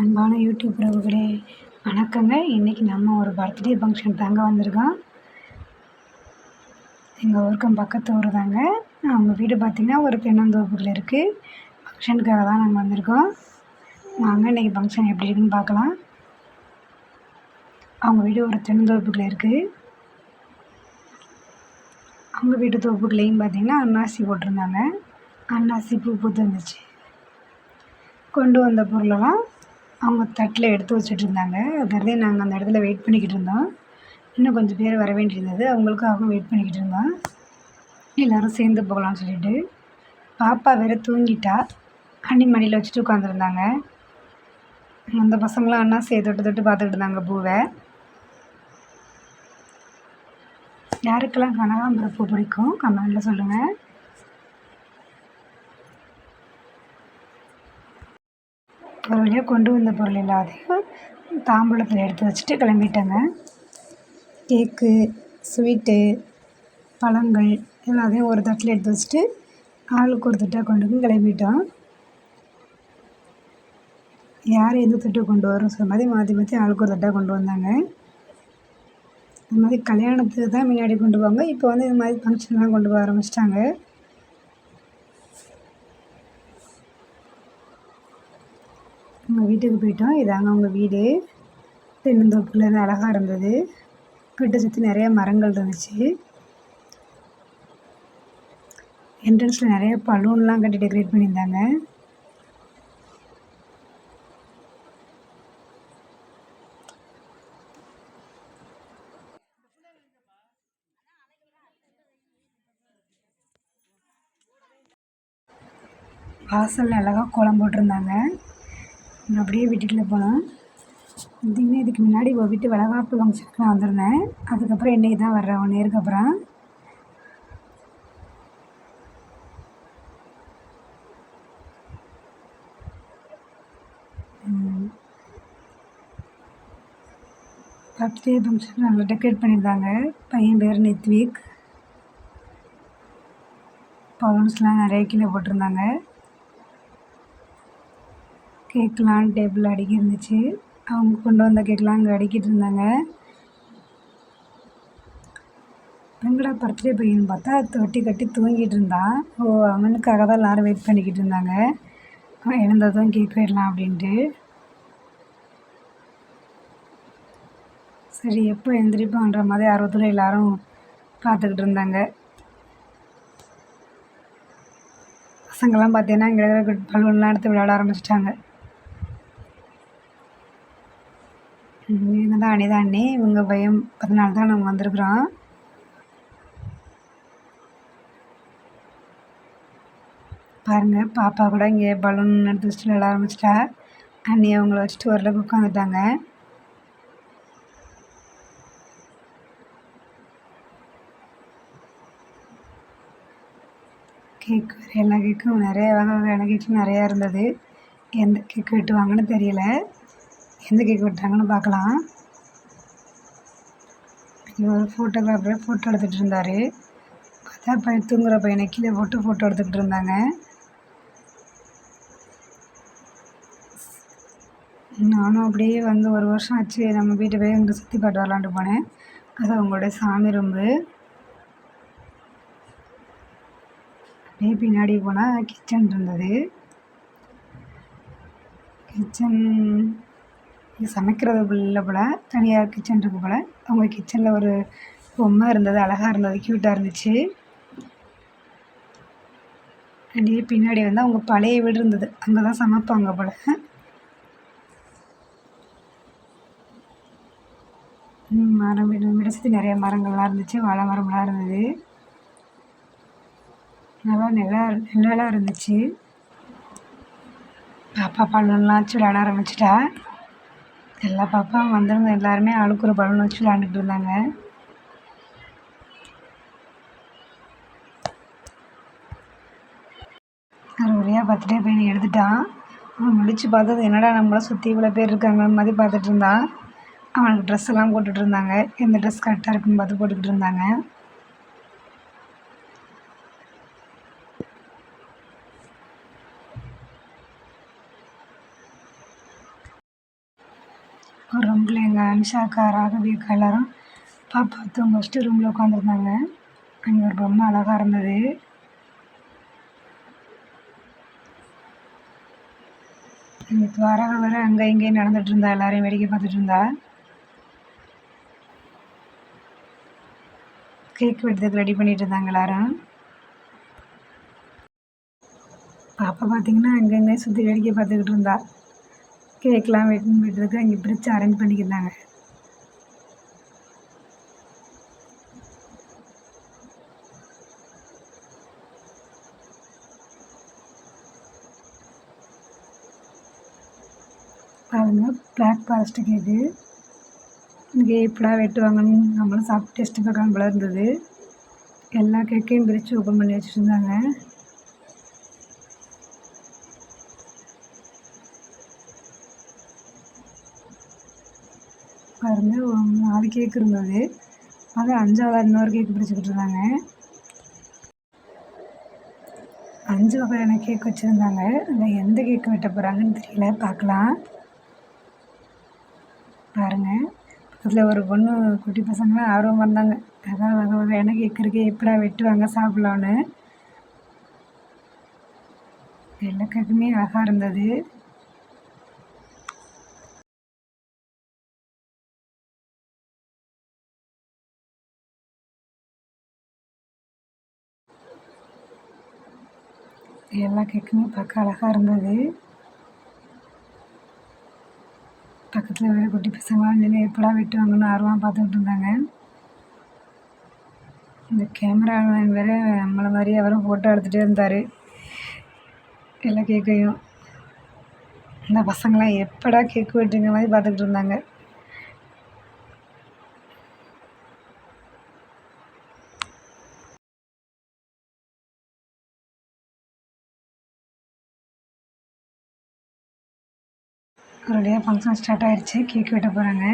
அன்பான யூடியூப் உறவுகளே வணக்கங்க. இன்றைக்கி நம்ம ஒரு பர்த்டே ஃபங்க்ஷன் தாங்க வந்திருக்கோம். எங்கள் ஊருக்கும் பக்கத்து ஊர் தாங்க. அவங்க வீடு பார்த்திங்கன்னா ஒரு தென்னந்தோப்புக்குள்ள இருக்குது ஃபங்க்ஷனுக்காக தான் நாங்கள் வந்திருக்கோம். வாங்க இன்றைக்கி ஃபங்க்ஷன் எப்படி இருக்குன்னு பார்க்கலாம். அவங்க வீடு ஒரு தென்னந்தோப்புகள் இருக்குது அவங்க வீட்டு தோப்புக்குள்ளேயும் பார்த்திங்கன்னா அன்னாசி போட்டிருந்தாங்க. அன்னாசி பூ பூத்து வந்துச்சு கொண்டு வந்த பொருளெல்லாம் அவங்க தட்டில் எடுத்து வச்சிட்ருந்தாங்க. இருந்தாங்க நாங்கள் அந்த இடத்துல வெயிட் பண்ணிக்கிட்டு இருந்தோம். இன்னும் கொஞ்சம் பேர் வர வேண்டியிருந்தது. அவங்களுக்காகவும் வெயிட் பண்ணிக்கிட்டு இருந்தோம். எல்லோரும் சேர்ந்து போகலான்னு சொல்லிட்டு. பாப்பா வேறு தூங்கிட்டா. அண்ணி மடியில் வச்சுட்டு உட்காந்துருந்தாங்க அந்த பசங்களாம் அண்ணா சே தொட்டு தொட்டு பார்த்துக்கிட்டு இருந்தாங்க பூவை. யாருக்கெல்லாம் கனகாம்பரம் பூ பிடிக்கும்? கமெண்டில் சொல்லுங்கள் ஒரு வழியாக கொண்டு வந்த பொருள் எல்லாத்தையும் தாம்பூலத்தில் எடுத்து வச்சுட்டு கிளம்பிட்டேங்க. கேக்கு ஸ்வீட்டு பழங்கள் எல்லாத்தையும் ஒரு தட்டில் எடுத்து வச்சுட்டு ஆளுக்கு ஒரு தட்டாக கொண்டு வந்து கிளம்பிட்டோம். யார் எந்த தட்டு கொண்டு வரும் சொன்ன மாதிரி மாற்றி மாற்றி ஆளுக்கு ஒரு தட்டாக கொண்டு வந்தாங்க. இந்த மாதிரி கல்யாணத்துக்கு தான் முன்னாடி கொண்டு போவாங்க. இப்போ வந்து இது மாதிரி ஃபங்க்ஷன்லாம் கொண்டு போக ஆரம்பிச்சிட்டாங்க. எங்கள் வீட்டுக்கு போயிட்டோம். இதாங்க அவங்க வீடு. தென்னந்தோப்புலேருந்து அழகாக இருந்தது. வீட்டை சுற்றி நிறைய மரங்கள் இருந்துச்சு. என்ட்ரன்ஸில் நிறைய பலூன்லாம் கட்டி டெக்கரேட் பண்ணியிருந்தாங்க. வாசலில் அழகாக கோலம் போட்டிருந்தாங்க. அப்படியே வீட்டுக்குள்ளே போனோம் பார்த்திங்கன்னா இதுக்கு முன்னாடி ஒரு வீட்டு வளகாப்பு ஃபங்க்ஷனுக்கு நான் வந்திருந்தேன். அதுக்கப்புறம் இன்றைக்கி தான் வர்றேன் ஒன் இயருக்கு அப்புறம். பர்த்டே ஃபங்க்ஷன் நல்லா டெக்கரேட் பண்ணியிருந்தாங்க. பையன் பேர் நித்விக். பலூன்ஸ்லாம் நிறைய கீழே போட்டிருந்தாங்க. கேக்கெலாம் டேபிள் அடுக்கி இருந்துச்சு. அவங்க கொண்டு வந்த கேக்கெலாம் அங்கே அடுக்கிட்டு இருந்தாங்க. எங்கடா பர்த்டே பையன் பார்த்தா தொட்டி கட்டி தூங்கிட்டு இருந்தான் ஓ அவனுக்காக தான் எல்லோரும் வெயிட் பண்ணிக்கிட்டு இருந்தாங்க. அவன் எழுந்ததும் கேக் போயிடலாம் அப்படின்ட்டு. சரி எப்போ எந்திரிப்பான்ற மாதிரி ஆர்வத்தில் எல்லோரும் பார்த்துக்கிட்டு இருந்தாங்க. பசங்கள்லாம் பார்த்தீங்கன்னா இங்கே இருக்கிற பலூன்லாம் எடுத்து விளையாட ஆரம்பிச்சிட்டாங்க. இவங்க தான் அனிதா அண்ணி. இவங்க பயம். அதனால தான் நாங்கள் வந்திருக்குறோம். பாருங்கள் பாப்பா கூட இங்கே பலூன் எடுத்து வச்சுட்டு விளாட ஆரம்பிச்சிட்டா. அண்ணி அவங்கள வச்சுட்டு ஓரளவுக்கு உட்காந்துட்டாங்க. கேக் எல்லா கேக்கும். நிறைய வகை வகையான கேக்கும் நிறையா இருந்தது. எந்த கேக் வெட்டுவாங்கன்னு தெரியல. எந்த கேக் வெட்டுறாங்கன்னு பார்க்கலாம். ஒரு ஃபோட்டோகிராஃபர் ஃபோட்டோ எடுத்துகிட்டு இருந்தார். பார்த்தா பையன் தூங்குகிற பையனை கீழே போட்டு ஃபோட்டோ எடுத்துக்கிட்டு இருந்தாங்க. நானும் அப்படியே வந்து ஒரு வருஷம் ஆச்சு நம்ம வீட்டு போய் அங்கே சுற்றி பாட்டு வரலான்ட்டு போனேன். அது அவங்களுடைய சாமி ரூம்பு. அப்படியே பின்னாடி போனால் கிச்சன் இருந்தது. கிச்சன் சமைக்கிறது இல்லை போல் தனியாக கிச்சன் இருக்குது போல். அவங்க கிச்சனில் ஒரு பொம்மை இருந்தது அழகாக இருந்தது க்யூட்டாக இருந்துச்சு. அப்படியே பின்னாடி வந்து அவங்க பழைய வீடு இருந்தது. அங்கே தான் சமைப்பாங்க போல். மரம் வீடு சுற்றி நிறைய மரங்கள்லாம் இருந்துச்சு வாழை மரம்லாம் இருந்தது. நல்லா நிலா நிழலாக இருந்துச்சு. பாப்பா பழம்லாம் சுட விளையாட ஆரம்பிச்சிட்டா. எல்லா பாப்பாவும் வந்தவங்க எல்லாருமே ஆளுக்கு ஒரு பலூன் வச்சு விளாண்டுட்டு இருந்தாங்க. ஒரு வழியாக பர்த்டே பையனை எடுத்துட்டான். அவன் முடிச்சு பார்த்தது என்னடா நம்மளை சுற்றி இவ்வளோ பேர் இருக்காங்க மாதிரி பார்த்துட்டு இருந்தான். அவனுக்கு ட்ரெஸ் எல்லாம் போட்டுட்டு இருந்தாங்க. எந்த ட்ரெஸ் கரெக்டாக இருக்குன்னு பார்த்து போட்டுக்கிட்டு இருந்தாங்க. ஒரு ரூமில் எங்கள் அனிஷாக்கா ராகவி அக்கா பாப்பா தூங்க ஃபஸ்ட்டு ரூமில் உட்காந்துருந்தாங்க அங்கே ஒரு பொம்மை அழகாக இருந்தது. இங்கே துவாரகா வர அங்கே இங்கேயும் நடந்துட்டு இருந்தா எல்லாரையும் வேடிக்கை பார்த்துட்டு இருந்தா. கேக் வெட்டுறதுக்கு ரெடி பண்ணிட்டு இருந்தாங்க எல்லாரும். பாப்பா பார்த்தீங்கன்னா அங்கங்கே சுற்றி வேடிக்கை பார்த்துக்கிட்டு இருந்தா. கேக்லாம் வெட்டி வெட்டுறதுக்கு அங்கே பிரிட்ஜ் அரேஞ்ச் பண்ணிக்கிறாங்க. பாருங்க பிளாக் ஃபாரஸ்ட் கேக்கு இங்கே எப்படா வெட்டுவாங்கன்னு நம்மளும் சாப்பிட்டு டெஸ்ட் பார்க்கலாம் போல இருந்தது. எல்லா கேக்கையும் பிரித்து ஓப்பன் பண்ணி வச்சுருந்தாங்க வந்து பாருங்க ஒரு நாலு கேக் இருந்தது. அது அஞ்சாவது இன்னொரு கேக் பிடிச்சிக்கிட்டு இருந்தாங்க அஞ்சு வகையான கேக் வச்சுருந்தாங்க. அதில் எந்த கேக் வெட்ட போகிறாங்கன்னு தெரியல. பார்க்கலாம். பாருங்கள் அதில் ஒரு பொண்ணு குட்டி பசங்களாம் ஆர்வமாக இருந்தாங்க. அதான் வகை வகையான கேக் இருக்கு. எப்படா வெட்டுவாங்க சாப்பிட்லான்னு எல்லா கேக்குமே அழகாக இருந்தது. எல்லா கேக்குமே பார்க்க அழகாக இருந்தது. பக்கத்தில் வேறு குட்டி பசங்களாம் நின்று எப்படா வெட்டுவாங்கன்னு ஆர்வமாக பார்த்துக்கிட்டு இருந்தாங்க. இந்த கேமரா வேறு நம்மளை மாதிரி அவரும் ஃபோட்டோ எடுத்துகிட்டே இருந்தார். எல்லா கேக்கையும் இந்த பசங்களாம் எப்படா கேக் வெட்டுங்க மாதிரி பார்த்துக்கிட்டு இருந்தாங்க. ஒரு வழியாக ஃபங்க்ஷன் ஸ்டார்ட் ஆகிடுச்சு கேக் வெட்ட போகிறாங்க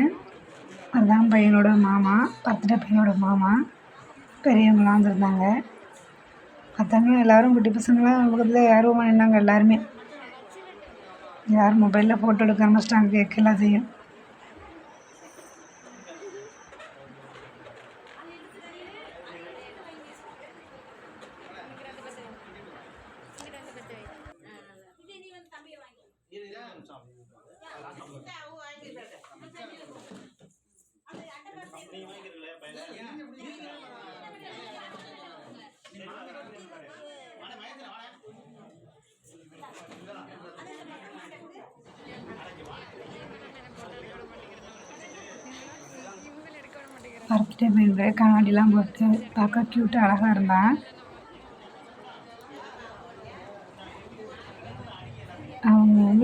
அதுதான் பையனோட மாமா. பர்த்டே பையனோட மாமா. பெரியவங்களாம் வந்திருந்தாங்க. மற்றவங்க எல்லோரும் குட்டி பசங்களாம் பக்கத்தில் ஆர்வமாக நின்னாங்க எல்லாருமே. யார் மொபைலில் ஃபோட்டோ எடுக்க ஆரம்பிச்சிட்டாங்க. கேக் எல்லாத்தையும் பர்த்டே பையன்? கண்ணாடிலாம் போட்டு பார்க்க க்யூட்டாக அழகாக இருந்தான்.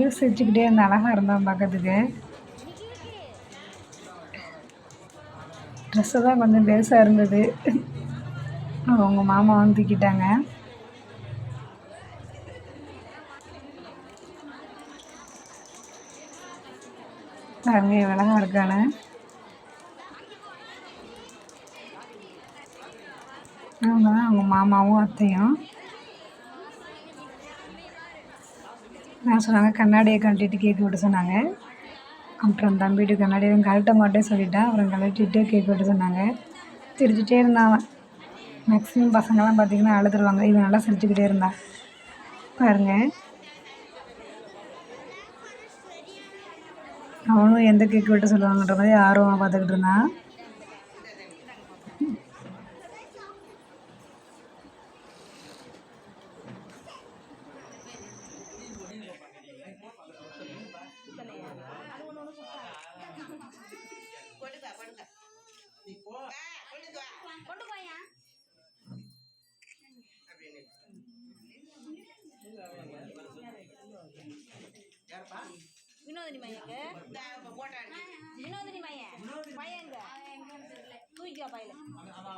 அவங்க வந்து சிரிச்சுக்கிட்டே இருந்த அழகாக இருந்தான் பார்க்கறதுக்கு. ட்ரெஸ்ஸு தான் கொஞ்சம் பெருசாக இருந்தது. அவங்க மாமா வந்து தூக்கிட்டாங்க. பாருங்க அழகாக இருக்கானு. அவங்க தான் அவங்க மாமாவும் அத்தையும். நான் சொன்னாங்க கண்ணாடியை கழட்டிட்டு கேக் வெட்ட சொன்னாங்க. அப்புறம் தம்பிட்டு கண்ணாடியை கழட்ட மாட்டேன் சொல்லிட்டான் அப்புறம் கழட்டிட்டு கேக் வெட்ட சொன்னாங்க. சிரிச்சுட்டே இருந்தான் மேக்ஸிமம் பசங்கள்லாம் பார்த்தீங்கன்னா அழுதுருவாங்க. இவன் நல்லா சிரிச்சுக்கிட்டே இருந்தான் பாருங்கள் அவனும் எந்த கேக் வெட்ட சொல்லுவாங்கன்ற மாதிரி ஆர்வமாக பார்த்துக்கிட்டு இருந்தான்.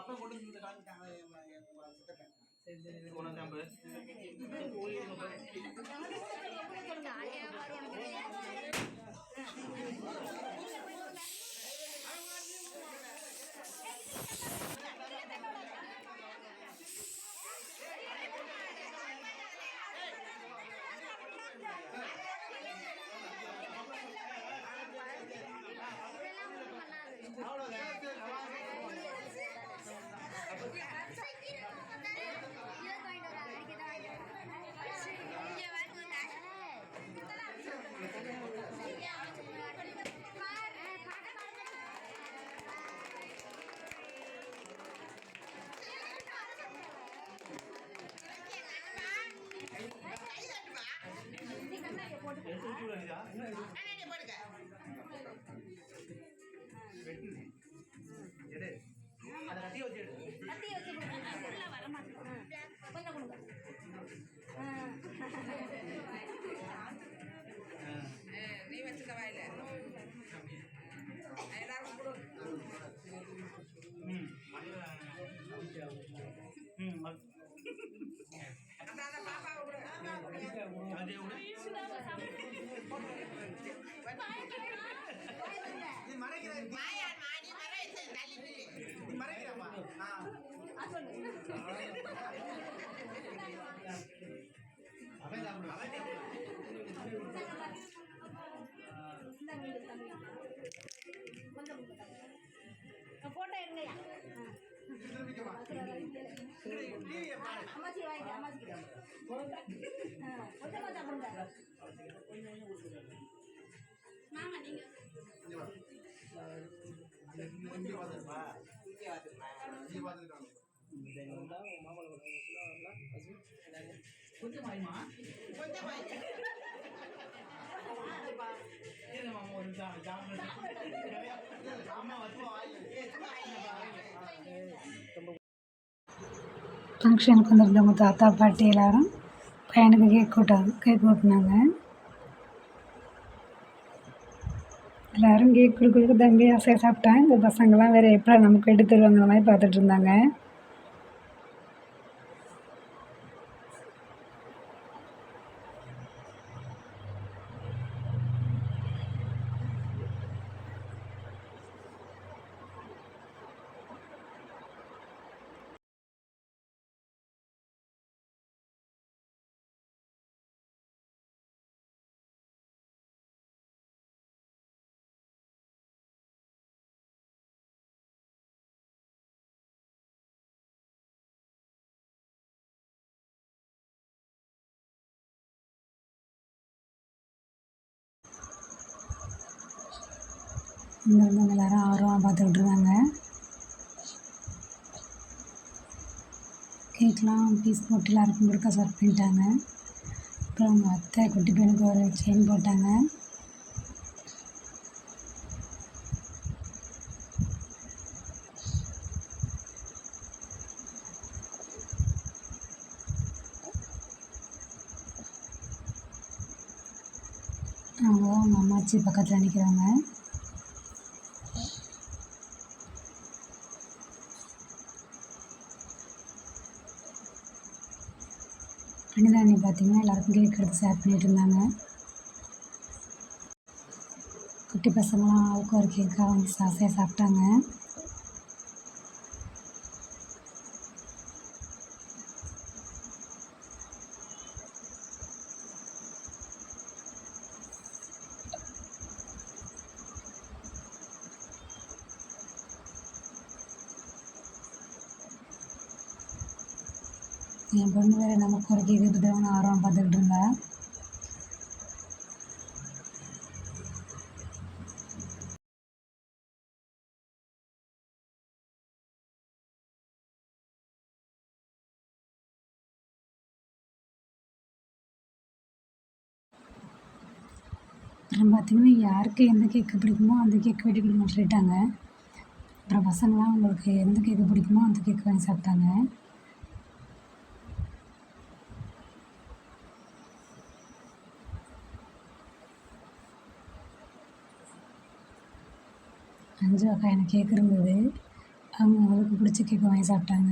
அப்போ கொண்டு வந்து அவ்வளோதான் வெட்டுது எடு அதை கத்தி வச்சு எடு கத்தி எல்லாரும் போட்டோ எடுங்கய்யா அம்மாச்சி வாங்க அம்மாச்சி கொஞ்சமா சாப்பிடுங்க மாமா நீங்க ஃபங்க்ஷனுக்கு வந்திருந்தவங்க தாத்தா பாட்டி எல்லாரும் பையனுக்கு கேக் கூட்டாங்க கேக் கூட்டினாங்க எல்லோரும் கேக் கொடுக்குறதுக்கு தம்பி ஆசையாக சாப்பிட்டான் இந்த பசங்கள்லாம் வேறு எப்போ நமக்கு எடுத்து தருவாங்கிற மாதிரி பார்த்துட்ருந்தாங்க இங்கே இருந்தவங்க எல்லோரும் ஆர்வமாக பார்த்துக்கிட்டு இருக்காங்க. கேக்லாம் பீஸ் போட்டு எல்லாருக்கும் கொடுக்க சர்வ் பண்ணிட்டாங்க. அப்புறம் அவங்க அத்தை குட்டி பையனுக்கு ஒரு செயின் போட்டாங்க. அவங்க அவங்க அம்மாச்சி பக்கத்தில் நிற்கிறாங்க அன்னதானி பார்த்தீங்கன்னா எல்லாருக்கும் கேக் எடுத்து ஷேர் பண்ணிகிட்டு இருந்தாங்க. குட்டி பசங்களாம் ஆளுக்கு ஒரு கேக்காக வாங்கி சாசையாக சாப்பிட்டாங்க. என் நமக்கு ஒரு கேக்கு எடுத்துகிட்டு ஆர்வம் பார்த்துக்கிட்டு இருந்தேன் அப்புறம் பார்த்திங்கன்னா யாருக்கு எந்த கேக்கு பிடிக்குமோ அந்த கேக்கு வெட்டி கொடுங்கன்னு சொல்லிட்டாங்க. அப்புறம் பசங்களாம் அவங்களுக்கு எந்த கேக்கு பிடிக்குமோ அந்த கேக் வாங்கி சாப்பிட்டாங்க. ஜோ அக்கா எனக்கு கேக் இருந்தது. அவங்க அவங்களுக்கு பிடிச்ச கேக்கை வாங்கி சாப்பிட்டாங்க.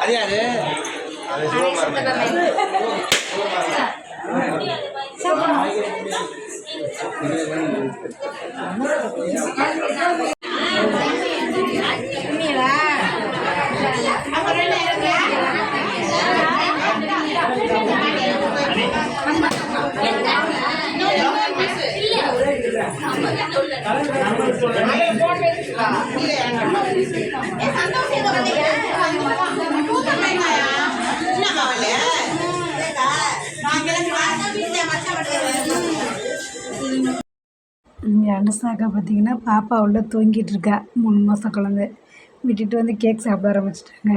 அது யாரு? உண்மையில அனுசாக்கா பார்த்தீங்கன்னா பாப்பா உள்ள தூங்கிட்டு இருக்கா. மூணு மாதம் குழந்தை. விட்டுட்டு வந்து கேக் சாப்பிட ஆரம்பிச்சிட்டாங்க.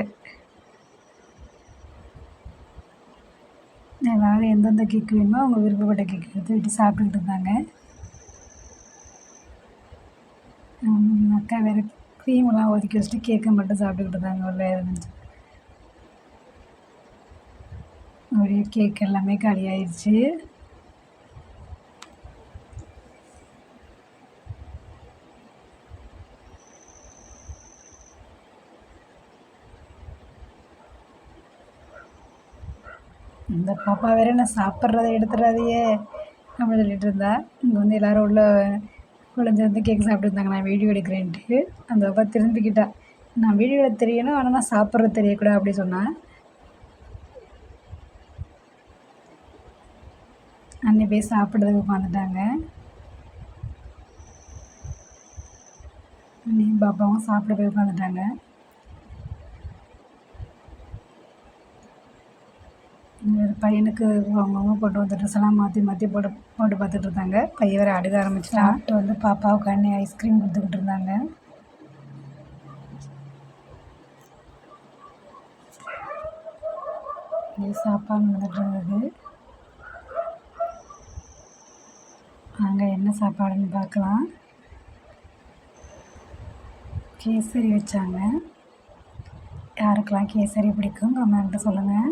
எல்லாரும் எந்தெந்த கேக் வேணுமோ அவங்க விருப்பப்பட்ட கேக் எடுத்து விட்டு சாப்பிட்டுட்டு இருந்தாங்க. அக்கா வேறு க்ரீமெல்லாம் ஒதுக்கி வச்சுட்டு கேக்கை மட்டும் சாப்பிட்டுக்கிட்டு இருந்தாங்க. வேறு இருந்துச்சு அப்படியே கேக் எல்லாமே காலி ஆயிடுச்சு. இந்த பாப்பா வேற என்ன சாப்பிட்றத எடுத்துடாதையே அப்படின்னு சொல்லிட்டு இருந்தா. இங்கே வந்து எல்லாரும் உள்ள குழந்தை வந்து கேக் சாப்பிட்டுருந்தாங்க. நான் வீடியோ எடுக்கிறேன்ட்டு. அந்த பாப்பா திரும்பிக்கிட்டா நான் வீடியோ தெரியணும் ஆனால் நான் சாப்பிட்றது தெரியக்கூடாது அப்படி சொன்னேன் அன்னை போய் சாப்பிட்றதுக்கு உட்காந்துட்டாங்க. அண்ணி பாப்பாவும் சாப்பிட போய் உட்காந்துட்டாங்க. பையனுக்கு அவங்கவுங்க போட்டு வந்த ட்ரெஸ் எல்லாம் மாற்றி மாற்றி போட்டு போட்டு பார்த்துட்டு இருந்தாங்க பையன் வேறு அடுக்க ஆரம்பிச்சிட்டான் சாப்பிட்டு வந்து பாப்பாவுக்கு அண்ணி ஐஸ்கிரீம் கொடுத்துக்கிட்டு இருந்தாங்க. சாப்பாடு நடந்துட்டு இருந்தது. அங்கே என்ன சாப்பாடுன்னு பார்க்கலாம். கேசரி வச்சாங்க. யாருக்கெல்லாம் கேசரி பிடிக்கும் கமெண்ட்டு சொல்லுங்கள்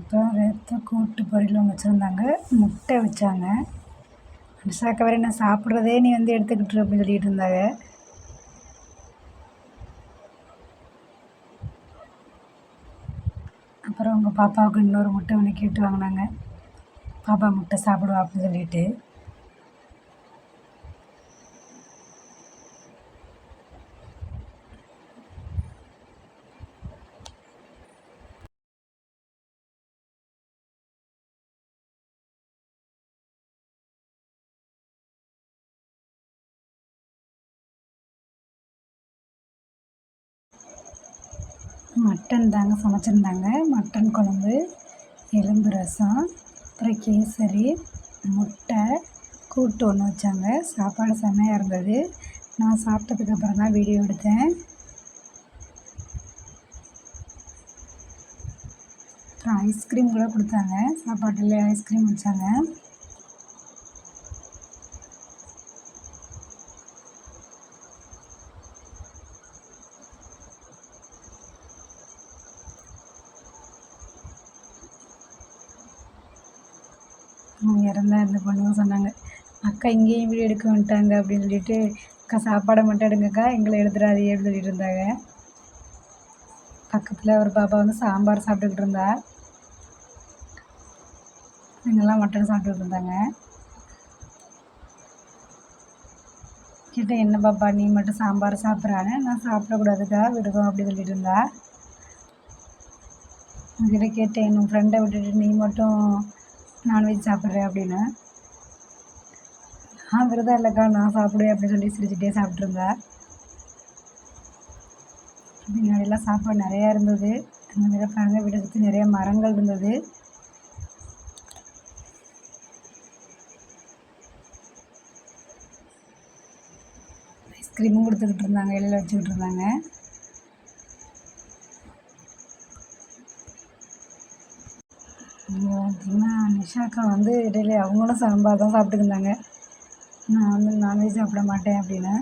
அப்புறம் ரத்த கூட்டு பொரியலும் வச்சுருந்தாங்க. முட்டை வச்சாங்க. அனுஷாக்கா வேறு என்ன சாப்பிட்றதே நீ வந்து எடுத்துக்கிட்டு அப்படின்னு சொல்லிட்டு இருந்தாங்க. அப்புறம் உங்கள் பாப்பாவுக்கு இன்னொரு முட்டை ஒன்று கேட்டு வாங்கினாங்க. பாப்பா முட்டை சாப்பிடுவா அப்படின்னு சொல்லிட்டு. மட்டன் தாங்க சமைச்சிருந்தாங்க. மட்டன் குழம்பு எலும்பு ரசம் அப்புறம் கேசரி முட்டை கூட்டு ஒன்று வச்சாங்க. சாப்பாடு செம்மையாக இருந்தது. நான் சாப்பிட்டதுக்கு அப்புறம் தான் வீடியோ எடுத்தேன். அப்புறம் ஐஸ்கிரீம் கூட கொடுத்தாங்க. சாப்பாட்டில் ஐஸ்கிரீம் வச்சாங்க அவங்க இறந்தா இந்த பொண்ணுங்க சொன்னாங்க அக்கா இங்கேயும் வீடியோ எடுக்க வந்துட்டாங்க அப்படின்னு சொல்லிட்டு அக்கா சாப்பாடை மட்டும் எடுங்கக்கா எங்களை எழுதுறாதே அப்படின்னு சொல்லிட்டு இருந்தாங்க. பக்கத்தில் ஒரு பாப்பா வந்து சாம்பார் சாப்பிட்டுக்கிட்டு இருந்தா. இவங்கெல்லாம் மட்டன் சாப்பிட்டுக்கிட்டு இருந்தாங்க. கேட்டேன் என்ன பாப்பா நீ மட்டும் சாம்பார் சாப்பிட்றானே? நான் சாப்பிடக்கூடாதுக்கா விடுவோம் அப்படி சொல்லிட்டு இருந்தா. உங்ககிட்ட கேட்டேன் என் ஃப்ரெண்டை விட்டுட்டு நீ மட்டும் நான்வெஜ் சாப்பிட்ற அப்படின்னு. ஆ விரதம் இல்லைக்கா நான் சாப்பிடுவேன் அப்படின்னு சொல்லி சிரிச்சுட்டே சாப்பிட்ருந்தா முன்னாடியெல்லாம் சாப்பாடு நிறையா இருந்தது. அந்த மாதிரி பாருங்க வீட்டை சுற்றி நிறைய மரங்கள் இருந்தது. ஐஸ்கிரீமும் கொடுத்துக்கிட்டு இருந்தாங்க இலையில வச்சுக்கிட்டு இருந்தாங்க. இங்கே பார்த்தீங்கன்னா நிஷாக்கா வந்து இடையில அவங்களும் சாம்பார் தான் சாப்பிட்டுக்கு இருந்தாங்க நான் வந்து நான்வெஜ் சாப்பிட மாட்டேன் அப்படின்னு.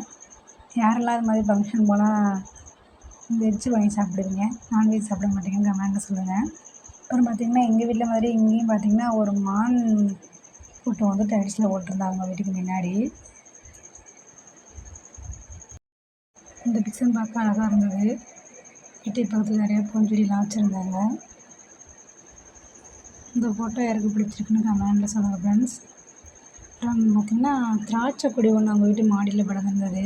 யாரெல்லாம் இது மாதிரி ஃபங்க்ஷன் போனால் வெஜ் வாங்கி சாப்பிடுவீங்க? நான்வெஜ் சாப்பிட மாட்டீங்கன்னு கமெண்ட்டில் சொல்லுங்கள் அப்புறம் பார்த்திங்கன்னா எங்கள் வீட்டில் மாதிரி இங்கேயும் பார்த்திங்கன்னா ஒரு மான் கூட்டம் வந்து டைல்ஸில் போட்டிருந்தாங்க அவங்க வீட்டுக்கு முன்னாடி. இந்த பிக்சர் பார்க்க அழகாக இருந்தது. வீட்டை பக்கத்தில் நிறைய பூஞ்செடிலாம் வச்சுருந்தாங்க. இந்த ஃபோட்டோ யாருக்கு பிடிச்சிருக்குன்னு கமெண்டில் சொல்லுங்கள் ஃப்ரெண்ட்ஸ் அப்புறம் பார்த்திங்கன்னா திராட்சை கொடி ஒன்று அவங்க வீட்டு மாடியில் படர்ந்துருந்தது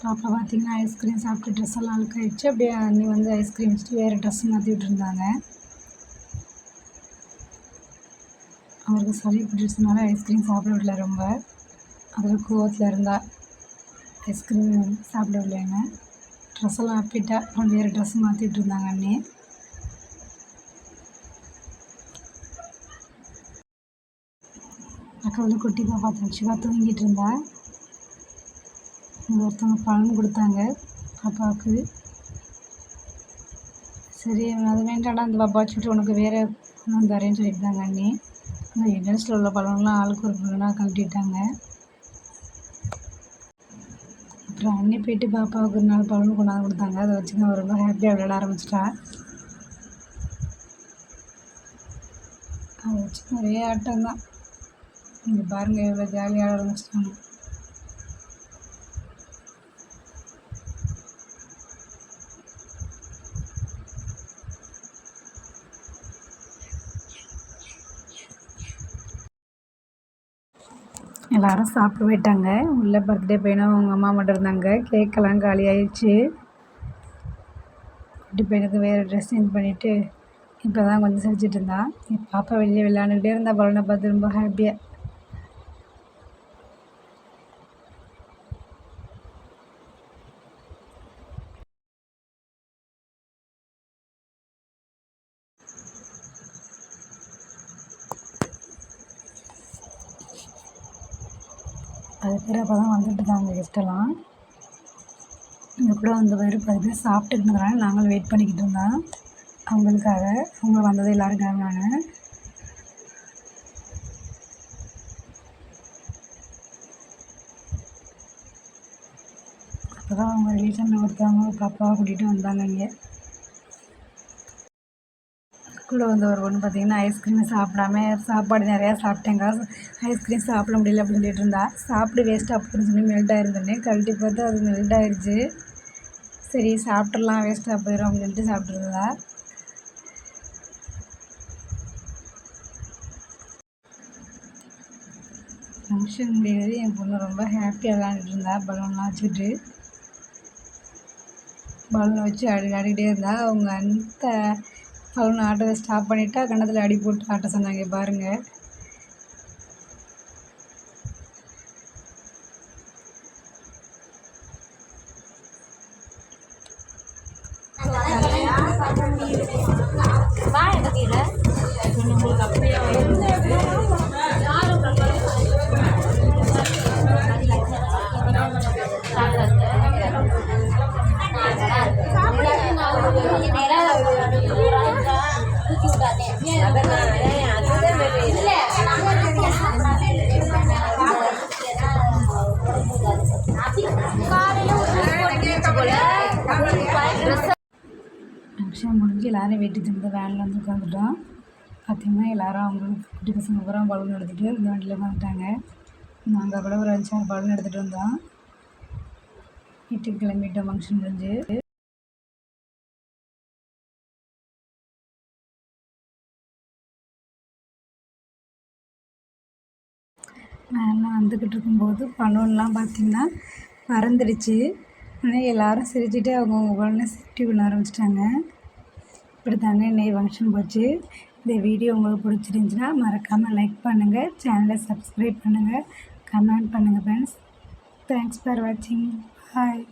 பாப்பா பார்த்தீங்கன்னா ஐஸ்கிரீம் சாப்பிட்டு ட்ரெஸ் எல்லாம் அழுக்காயிடுச்சு. அப்படியே அண்ணி வந்து ஐஸ்கிரீம் வச்சுட்டு வேறு ட்ரெஸ் மாற்றிட்டு இருந்தாங்க அவருக்கு சளி பிடிச்சதுனால ஐஸ்கிரீம் சாப்பிட விடல ரொம்ப. அதில் கோவத்தில் இருந்தால் ஐஸ்கிரீம் சாப்பிட விடலைங்க ட்ரெஸ் எல்லாம் அப்பிட்டா அப்புறம் வேறு ட்ரெஸ் மாற்றிட்டு இருந்தாங்க அண்ணி. பக்கத்தில் குட்டி பாப்பா தச்சுவா தூங்கிட்டு இருந்தா இங்கே ஒருத்தவங்க பழம் கொடுத்தாங்க பாப்பாவுக்கு. சரி அது வேண்டாடா அந்த பாப்பா வச்சுட்டு உனக்கு வேறு பழம் தரேன்னு சொல்லியிருந்தாங்க அண்ணி. அந்த என்ட்ரன்ஸில் உள்ள பழம்லாம் ஆளுக்கு ஒரு பழம்லாம் கழட்டிட்டாங்க. அப்புறம் அண்ணி போயிட்டு பாப்பாவுக்கு ஒரு நாள் பழம் கொண்டாந்து கொடுத்தாங்க. அதை வச்சு நான் ரொம்ப ஹாப்பியாக விளையாட ஆரம்பிச்சிட்டா. அதை வச்சு நிறைய ஆட்டம் தான். இங்கே பாருங்கள் எவ்வளோ ஜாலியாக ஆரம்பிச்சிட்டாங்க எல்லாரும் சாப்பிட்டு போயிட்டாங்க. உள்ள பர்த்டே பையனும் அவங்க அம்மா மட்டும் இருந்தாங்க. கேக்கெல்லாம் காலி ஆயிடுச்சு. குட்டி பையனுக்கு வேறு ட்ரெஸ் சேஞ்ச் பண்ணிவிட்டு இப்போ தான் கொஞ்சம் சிரிச்சிட்டு இருந்தான். என் பாப்பா வெளியே விளையாண்டுக்கிட்டே இருந்தா பலனை பார்த்து ரொம்ப ஹாப்பியாக அது பேர் அப்போ தான் வந்துட்டு இருந்தாங்க கெஸ்ட்டெல்லாம் இங்கே கூட வந்து வேறு பத்து பேர் சாப்பிட்டுட்டு இருந்ததுனால நாங்களும் வெயிட் பண்ணிக்கிட்டு இருந்தோம். அவங்களுக்காக அவங்க வந்தது எல்லோரும் கிளம்பினாங்க அப்போ தான் அவங்க ரிலேஷனில் ஒருத்தவங்க பாப்பாவை கூட்டிகிட்டு வந்தாங்க இங்கே. கூட வந்த ஒரு பொண்ணு பார்த்திங்கன்னா ஐஸ்கிரீம் சாப்பிடாம சாப்பாடு நிறையா சாப்பிட்டேங்க ஐஸ்கிரீம் சாப்பிட முடியல அப்படின்னு சொல்லிட்டு இருந்தா சாப்பிட்டு வேஸ்ட்டாக போகுதுன்னு சொல்லி மெல்ட் ஆயிருந்தோடனே கழட்டி பார்த்து அது மெல்ட் ஆயிடுச்சு சரி சாப்பிட்றலாம் வேஸ்ட்டாக போயிடும் அப்படின்னு சொல்லிட்டு சாப்பிட்ருந்தா ஃபங்க்ஷன் முடியாது என் பொண்ணு ரொம்ப ஹாப்பியாக விளாண்டுட்டு இருந்தா. பலூன்லாம் வச்சுட்டு பலூனை வச்சு அடி ஆடிக்கிட்டே இருந்தா. அவங்க அந்த பலூன் ஆட்டத்தை ஸ்டாப் பண்ணிவிட்டா கன்னத்தில் அடி போட்டு ஆட்ட சொன்னாங்க. பாருங்கள் முடிஞ்சு எல்லோரும் வீட்டுக்கு திரும்ப வேனில் வந்து உட்காந்துட்டோம். பார்த்திங்கன்னா எல்லோரும் அவங்க குட்டி பசங்க பூரா பலூன் எடுத்துகிட்டு இந்த வண்டியில் உட்காந்துட்டாங்க. நாங்கள் கூட ஒரு அஞ்சு ஆறு பலூன் எடுத்துகிட்டு வந்தோம். வீட்டுக்கு கிளம்பிட்டோம் ஃபங்க்ஷன் முடிஞ்சு. வேனில் வந்துக்கிட்டு இருக்கும்போது பலூன்லாம் பார்த்திங்கன்னா பறந்துடுச்சு. ஆனால் எல்லோரும் சிரிச்சுட்டு அவங்கவுங்க உடனே சிட்டி பண்ண ஆரம்பிச்சிட்டாங்க. இப்படி தாங்க இன்னைக்கு ஃபங்க்ஷன் போச்சு. இந்த வீடியோ உங்களுக்கு பிடிச்சிருந்துச்சின்னா மறக்காமல் லைக் பண்ணுங்கள் சேனலை சப்ஸ்கிரைப் பண்ணுங்கள் கமெண்ட் பண்ணுங்கள் ஃப்ரெண்ட்ஸ் தேங்க்ஸ் ஃபார் வாட்சிங் பாய்